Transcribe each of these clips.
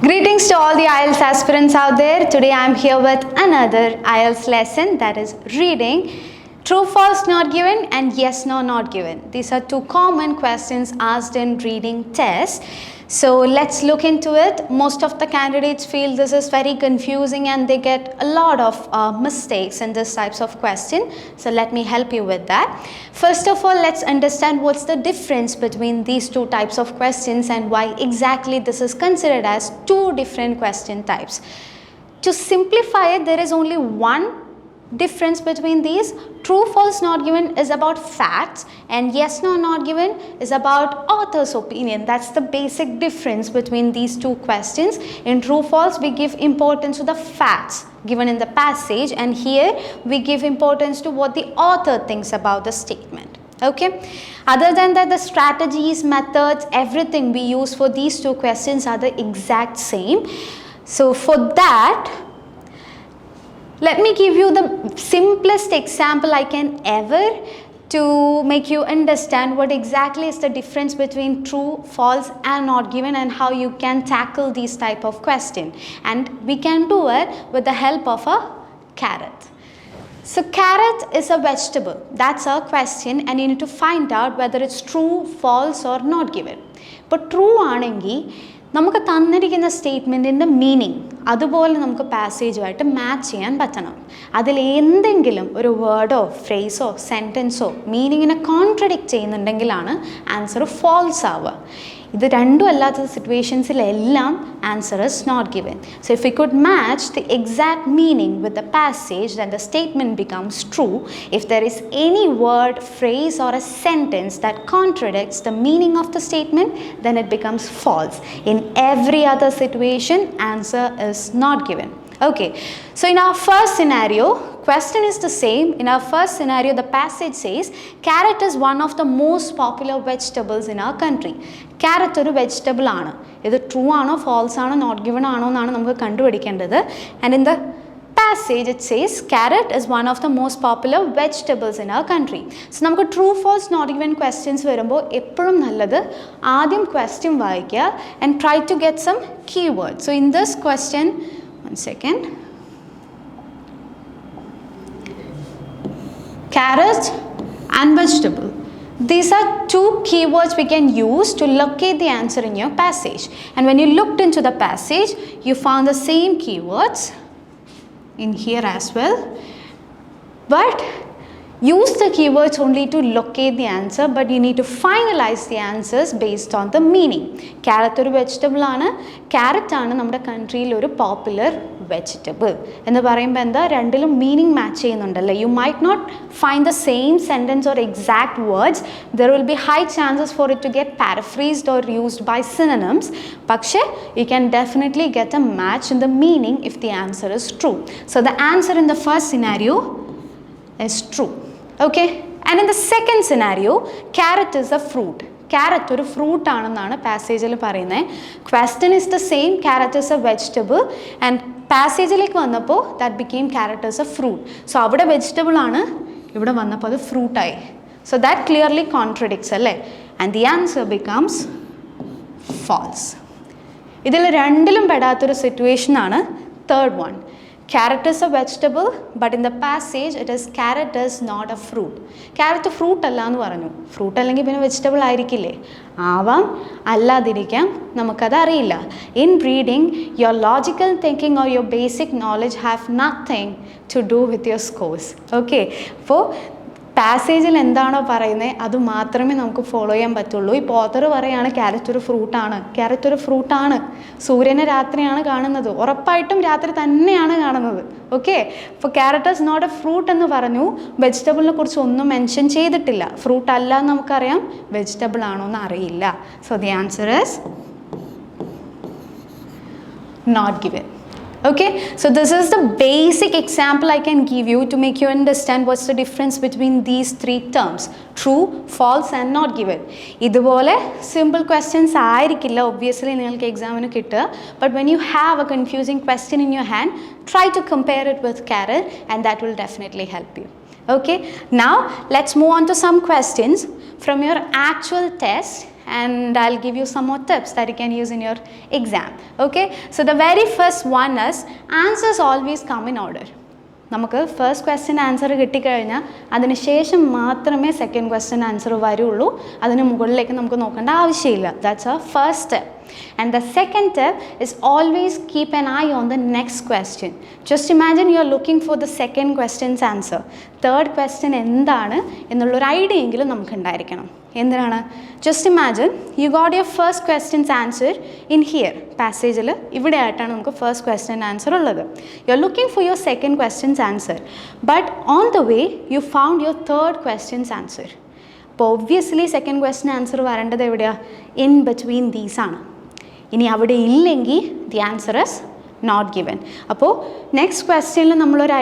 Greetings to all the IELTS aspirants out there. Today I'm here with another IELTS lesson that is reading true, false, not given and yes, no, not given. These are two common questions asked in reading tests. So let's look into it. Most of the candidates feel this is very confusing and they get a lot of uh, mistakes in this types of question. So let me help you with that. First of all, let's understand what's the difference between these two types of questions and why exactly this is considered as two different question types. To simplify it, there is only one difference between these. True false not given is about facts and yes no not given is about author's opinion. That's the basic difference between these two questions. In true false we give importance to the facts given in the passage and here we give importance to what the author thinks about the statement. Okay? Other than that the strategies methods everything we use for these two questions are the exact same. So for that let me give you the simplest example I can ever to make you understand what exactly is the difference between true, false and not given and how you can tackle these type of question. And we can do it with the help of a carrot. So carrot is a vegetable. That's our question and you need to find out whether it's true, false or not given. But true ആണെങ്കിൽ നമുക്ക് തന്നിരിക്കുന്ന സ്റ്റേറ്റ്മെന്റിന്റെ meaning അതുപോലെ നമുക്ക് പാസേജുമായിട്ട് match ചെയ്യാൻ പറ്റണം. അതിൽ എന്തെങ്കിലും ഒരു വേർഡോ ഫ്രേസോ സെന്റൻസോ മീനിങ്ങിനെ കോൺട്രഡിക്റ്റ് ചെയ്യുന്നുണ്ടെങ്കിലാണ് ആൻസർ ഫോൾസ് ആവുക. ഇത് രണ്ടും അല്ലാത്ത സിറ്റുവേഷൻസിലെല്ലാം answer is not given so if you could match the exact meaning with the passage then the statement becomes true if there is any word phrase or a sentence that contradicts the meaning of the statement, then it becomes false. In every other situation, answer is not given. Okay, so in our first scenario, question is the same. In our first scenario, the passage says carrot is one of the most popular vegetables in our country. Carrot ഒരു vegetable ആണ് ഇത് true ആണോ false ആണോ not given ആണോ എന്നാണ് നമുക്ക് കണ്ടുപിടിക്കേണ്ടത് and in the passage it says carrot is one of the most popular vegetables in our country so നമുക്ക് true false not given questions വരുമ്പോൾ എപ്പോഴും നല്ലത് ആദ്യം ക്വസ്റ്റ്യൻ വായിക്കുക and try to get some key word so in this question one second Carrot and vegetable. These are two keywords we can use to locate the answer in your passage. And when you looked into the passage you found the same keywords in here as well. But use the keywords only to locate the answer but you need to finalize the answers based on the meaning. Carrot ഒരു vegetable ആണ്. Carrot ആണ് നമ്മുടെ കൺട്രിയിൽ ഒരു popular vegetable എന്ന് പറയുമ്പോൾ എന്താ? രണ്ടിലും meaning match ചെയ്യുന്നുണ്ടല്ലേ? You might not find the same sentence or exact words there will be high chances for it to get paraphrased or used by synonyms പക്ഷേ you can definitely get a match in the meaning if the answer is true so the answer in the first scenario is true. Okay? And in the second scenario carrot is a fruit carrot ഒരു fruit ആണെന്നാണ് പാസേജിൽ പറയുന്നത് question is the same carrot is a vegetable and പാസേജിലേക്ക് വന്നപ്പോൾ that became carrot is a fruit so അവിടെ vegetable ആണ് ഇവിടെ വന്നപ്പോൾ അത് ഫ്രൂട്ടായി സോ ദാറ്റ് ക്ലിയർലി കോൺട്രഡിക്ട്സ് അല്ലേ? And the answer becomes false ഇതിൽ രണ്ടിലും പെടാത്തൊരു സിറ്റുവേഷനാണ് third one carrot is a vegetable but in the passage it is carrot is not a fruit. Carrot fruit അല്ല എന്ന് പറഞ്ഞു. ഫ്രൂട്ട് അല്ലെങ്കിൽ പിന്നെ വെജിറ്റബിൾ ആയിരിക്കില്ലേ? ആവാം. അല്ലാതിരിക്കാം. നമുക്കത് അറിയില്ല. In reading your logical thinking or your basic knowledge have nothing to do with your scores okay അപ്പോൾ പാസേജിൽ എന്താണോ പറയുന്നത് അത് മാത്രമേ നമുക്ക് ഫോളോ ചെയ്യാൻ പറ്റുള്ളൂ. ഇപ്പോൾ ഓത്തർ പറയാണ് ക്യാരറ്റ് ഒരു ഫ്രൂട്ടാണ് ക്യാരറ്റ് ഒരു ഫ്രൂട്ടാണ് സൂര്യനെ രാത്രിയാണ് കാണുന്നത്. ഉറപ്പായിട്ടും രാത്രി തന്നെയാണ് കാണുന്നത്. ഓക്കെ അപ്പോൾ carrot is not a fruit എന്ന് പറഞ്ഞു. വെജിറ്റബിളിനെ കുറിച്ച് ഒന്നും മെൻഷൻ ചെയ്തിട്ടില്ല. ഫ്രൂട്ട് അല്ല എന്ന് നമുക്കറിയാം. വെജിറ്റബിൾ ആണോ എന്ന് അറിയില്ല. So the answer is not given. Okay, so this is the basic example I can give you to make you understand what's the difference between these three terms true, false and not given. ഇതുപോലെ simple questions ആയിരിക്കില്ല obviously നിങ്ങൾക്ക് എക്സാമിന് കിട്ടുക but when you have a confusing question in your hand try to compare it with carrot and that will definitely help you Okay, now let's move on to some questions from your actual test And I'll give you some more tips that you can use in your exam. Okay, so the very first one is answers always come in order. നമുക്ക് first question answer കിട്ടിക്കഴിഞ്ഞാൽ അതിന് ശേഷം മാത്രമേ second question answer വരുള്ളൂ അതിന് മുകളിലേക്ക് നമുക്ക് നോക്കേണ്ട ആവശ്യമില്ല that's a first step and the second tip is always keep an eye on the next question. Just imagine are looking for the second question's answer third question എന്താണ് എന്നുള്ളൊരു idea എങ്കിലും നമുക്ക് ഉണ്ടായിരിക്കണം എന്തിനാണ്? Just imagine you got your first question's answer in here പാസേജിൽ ഇവിടെ ആയിട്ടാണ് നമുക്ക് first question answer ഉള്ളത്. You are looking for your second question's answer but on the way you found your third question's answer അപ്പോൾ obviously second question answer വരേണ്ടത് എവിടെയാണ് in between these ആണ്. ഇനി അവിടെ ഇല്ലെങ്കിൽ the answer is not given അപ്പോൾ next ക്വസ്റ്റ്യനിൽ നമ്മളൊരു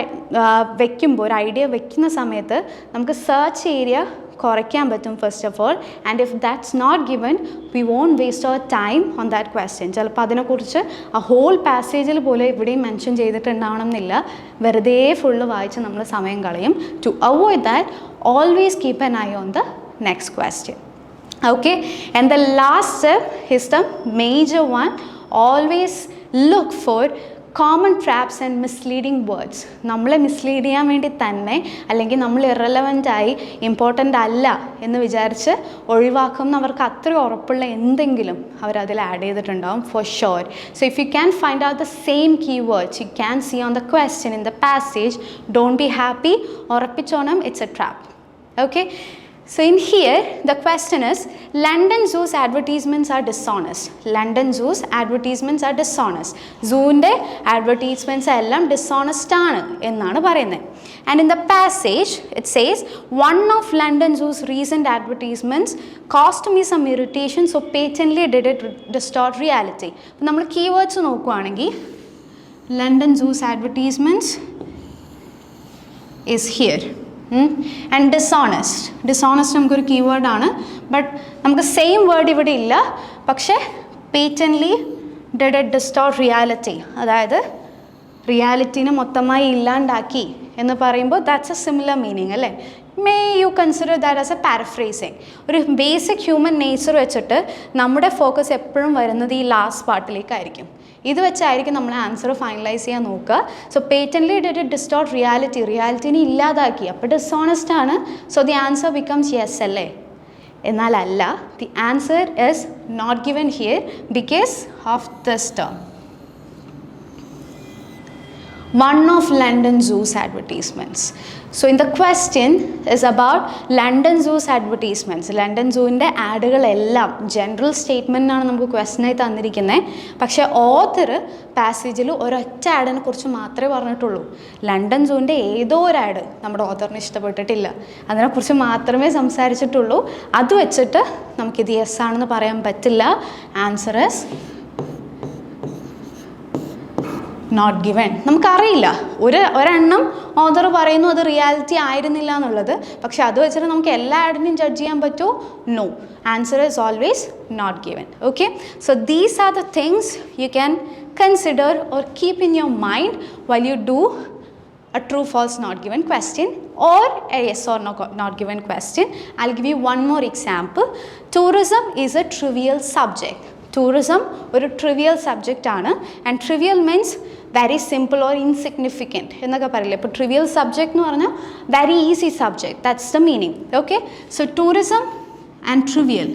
വെക്കുമ്പോൾ ഒരു ഐഡിയ വെക്കുന്ന സമയത്ത് നമുക്ക് സെർച്ച് ഏരിയ കുറയ്ക്കാൻ പറ്റും first of all and if that's not given we won't waste our time on that question ചിലപ്പോൾ അതിനെക്കുറിച്ച് ആ ഹോൾ പാസേജിൽ പോലെ ഇവിടെയും മെൻഷൻ ചെയ്തിട്ടുണ്ടാവണം എന്നില്ല വെറുതെ ഫുള്ള് വായിച്ച് നമ്മൾ സമയം കളയും. To avoid that always keep an eye on the next question okay and the last step is the major one. Always look for common traps and misleading words നമ്മളെ mislead ചെയ്യാൻ വേണ്ടി തന്നെ അല്ലെങ്കിൽ നമ്മൾ ഇറലവന്റായി ഇമ്പോർട്ടന്റ് അല്ല എന്ന് വിചാരിച്ച് ഒഴിവാക്കും അവർക്ക് അത്ര ഉറപ്പുള്ള എന്തെങ്കിലും അവരതിൽ ആഡ് ചെയ്തിട്ടുണ്ടാവും for sure so if you can find out the same key words you can see on the question in the passage don't be happy ഉറപ്പിച്ചോണം it's a trap okay? So in here the question is london zoo's advertisements are dishonest. London zoo's advertisements are dishonest. സൂവിന്റെ advertisements എല്ലാം dishonest ആണ് എന്നാണ് പറയുന്നത്. And in the passage it says one of London zoo's recent advertisements cost me some irritation so patently did it distort reality അപ്പം നമ്മൾ keywords നോക്കുവാണെങ്കിൽ London zoo's advertisements is here. And dishonest dishonest നമുക്കൊരു കീവേഡാണ് but നമുക്ക് same word ഇവിടെ ഇല്ല. പക്ഷേ patently did it distort reality അതായത് റിയാലിറ്റീനെ മൊത്തമായി ഇല്ലാണ്ടാക്കി എന്ന് പറയുമ്പോൾ ദാറ്റ്സ് എ സിമിലർ മീനിങ് അല്ലേ? May you consider that as a paraphrasing ഒരു ബേസിക് ഹ്യൂമൻ നേച്ചർ വെച്ചിട്ട് നമ്മുടെ ഫോക്കസ് എപ്പോഴും വരുന്നത് ഈ ലാസ്റ്റ് പാർട്ടിലേക്കായിരിക്കും ഇത് വെച്ചായിരിക്കും നമ്മൾ ആൻസർ ഫൈനലൈസ് ചെയ്യാൻ നോക്കുക. So patently it distort reality റിയാലിറ്റിനെ ഇല്ലാതാക്കി. അപ്പോൾ ഡിസോണസ്റ്റ് ആണ്. So the answer becomes yes അല്ലേ? എന്നാൽ അല്ല the answer is not given here because of this term one of London Zoo's advertisements. So in the question is about London zoo's advertisements. London സൂവിന്റെ ആഡുകളെല്ലാം general statement ആണ് നമുക്ക് ക്വസ്റ്റനായി തന്നിരിക്കുന്നത് പക്ഷേ author പാസേജിൽ ഒരൊറ്റ ആഡിനെ കുറിച്ച് മാത്രമേ പറഞ്ഞിട്ടുള്ളൂ. ലണ്ടൻ സൂവിന്റെ ഏതോ ഒരു ആഡ് നമ്മുടെ ഓത്തറിന് ഇഷ്ടപ്പെട്ടിട്ടില്ല. അതിനെക്കുറിച്ച് മാത്രമേ സംസാരിച്ചിട്ടുള്ളൂ. അത് വെച്ചിട്ട് നമുക്കിത് യെസ് ആണെന്ന് പറയാൻ പറ്റില്ല. ആൻസർ ഇസ് നോട്ട് ഗിവൻ നമുക്കറിയില്ല. ഒരു ഒരെണ്ണം ഓതർ പറയുന്നു അത് റിയാലിറ്റി ആയിരുന്നില്ല എന്നുള്ളത്. പക്ഷെ അത് വെച്ചിട്ട് നമുക്ക് എല്ലാ ആഡിനെയും ജഡ്ജ് ചെയ്യാൻ പറ്റുമോ no answer is always not given okay so these are the things you can consider or keep in your mind while you do a true false not given question or a yes or no not given question. I'll give you one more example. Tourism is a trivial subject. Tourism ഒരു trivial subject ആണ്. And trivial means very simple or insignificant എന്നൊക്കെ പറയില്ലേ. ഇപ്പോൾ trivial subject എന്ന് പറഞ്ഞാൽ very easy subject that's the meaning okay so tourism and trivial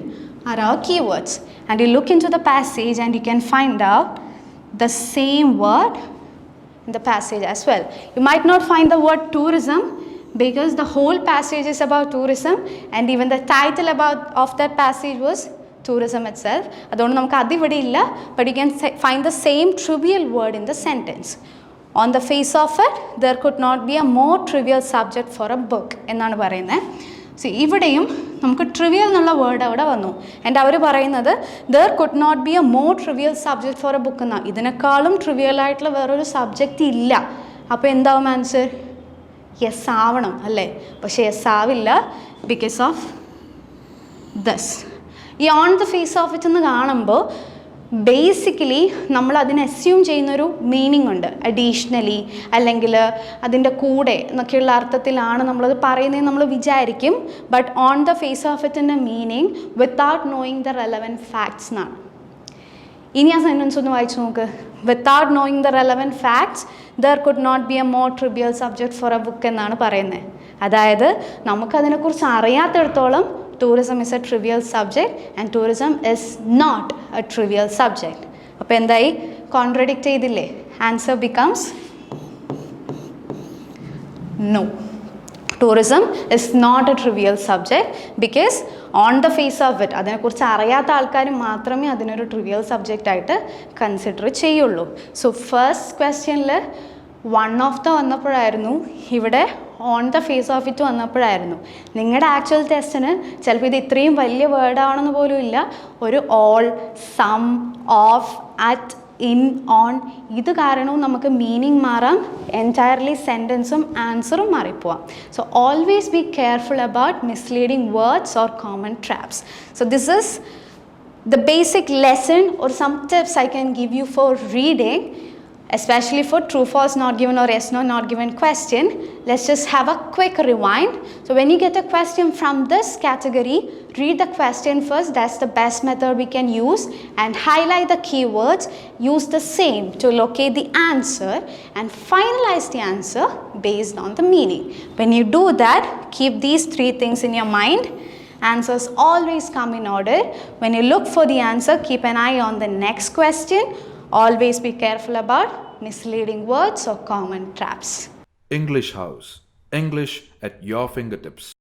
are our keywords and you look into the passage and you can find out the same word in the passage as well. You might not find the word tourism because the whole passage is about tourism and even the title about of that passage was tourism itself. അതുകൊണ്ട് നമുക്ക് അതിവിടെ ഇല്ല. But you can find the same trivial word in the sentence on the face of it there could not be a more trivial trivial for a book എന്നാണ് പറയുന്നത് so ഇവിടെയും നമുക്ക് trivial എന്നുള്ള word അവിടെ വന്നു. ആൻഡ് അവർ പറയുന്നത് there could not be a more trivial subject for a book എന്നാണ് ഇതിനേക്കാളും ട്രിവിയൽ ആയിട്ടുള്ള വേറൊരു സബ്ജക്റ്റ് ഇല്ല. അപ്പോൾ എന്താവും ആൻസർ യെസ് ആവണം അല്ലേ? പക്ഷേ യെസ് ആവില്ല ബിക്കോസ് ഓഫ് ദസ് ഈ on the face of it എന്ന് കാണുമ്പോൾ ബേസിക്കലി നമ്മൾ അതിന് അസ്യൂം ചെയ്യുന്നൊരു മീനിങ് ഉണ്ട്. അഡീഷണലി അല്ലെങ്കിൽ അതിന്റെ കൂടെ എന്നൊക്കെയുള്ള അർത്ഥത്തിലാണ് നമ്മളത് പറയുന്നത് നമ്മൾ വിചാരിക്കും. But on the face of ഇറ്റിന്റെ meaning without knowing the relevant facts എന്നാണ്. ഇനി ആ സെന്റൻസ് ഒന്ന് വായിച്ചു നോക്ക്. Without knowing the relevant facts there could not be a more trivial subject for a book എന്നാണ് പറയുന്നത്. അതായത് നമുക്കതിനെക്കുറിച്ച് അറിയാത്തിടത്തോളം tourism is a trivial subject and tourism is not a trivial subject അപ്പോൾ എന്തായി? കോൺട്രഡിക്റ്റ് ചെയ്തില്ലേ? Answer becomes no tourism is not a trivial subject because on the face of it അതിനെക്കുറിച്ച് അറിയാത്ത ആൾക്കാർ മാത്രമേ അതിനൊരു ട്രിവിയൽ സബ്ജക്റ്റ് ആയിട്ട് കൺസിഡർ ചെയ്യുള്ളൂ. സോ ഫസ്റ്റ് ക്വസ്റ്റ്യനിൽ വൺ ഓഫ് ദ വന്നപ്പോഴായിരുന്നു ഇവിടെ on the face of it വന്നപ്പോഴായിരുന്നു. നിങ്ങളുടെ ആക്ച്വൽ ടെസ്റ്റിന് ചിലപ്പോൾ ഇത് ഇത്രയും വലിയ വേർഡാണെന്ന് പോലും ഇല്ല. ഒരു all some of at in on ഇത് കാരണവും നമുക്ക് മീനിങ് മാറാം. Entirely സെന്റൻസും ആൻസറും മാറിപ്പോവാം. So always be careful about misleading words or common traps so this is the basic lesson or some tips I can give you for reading, especially for true, false, not given, or yes, no, not given question. Let's just have a quick rewind. So, when you get a question from this category, read the question first. That's the best method we can use. And highlight the keywords. Use the same to locate the answer and finalize the answer based on the meaning. When you do that, keep these three things in your mind. Answers always come in order. When you look for the answer, keep an eye on the next question. Always be careful about misleading words or common traps. English House. English at your fingertips.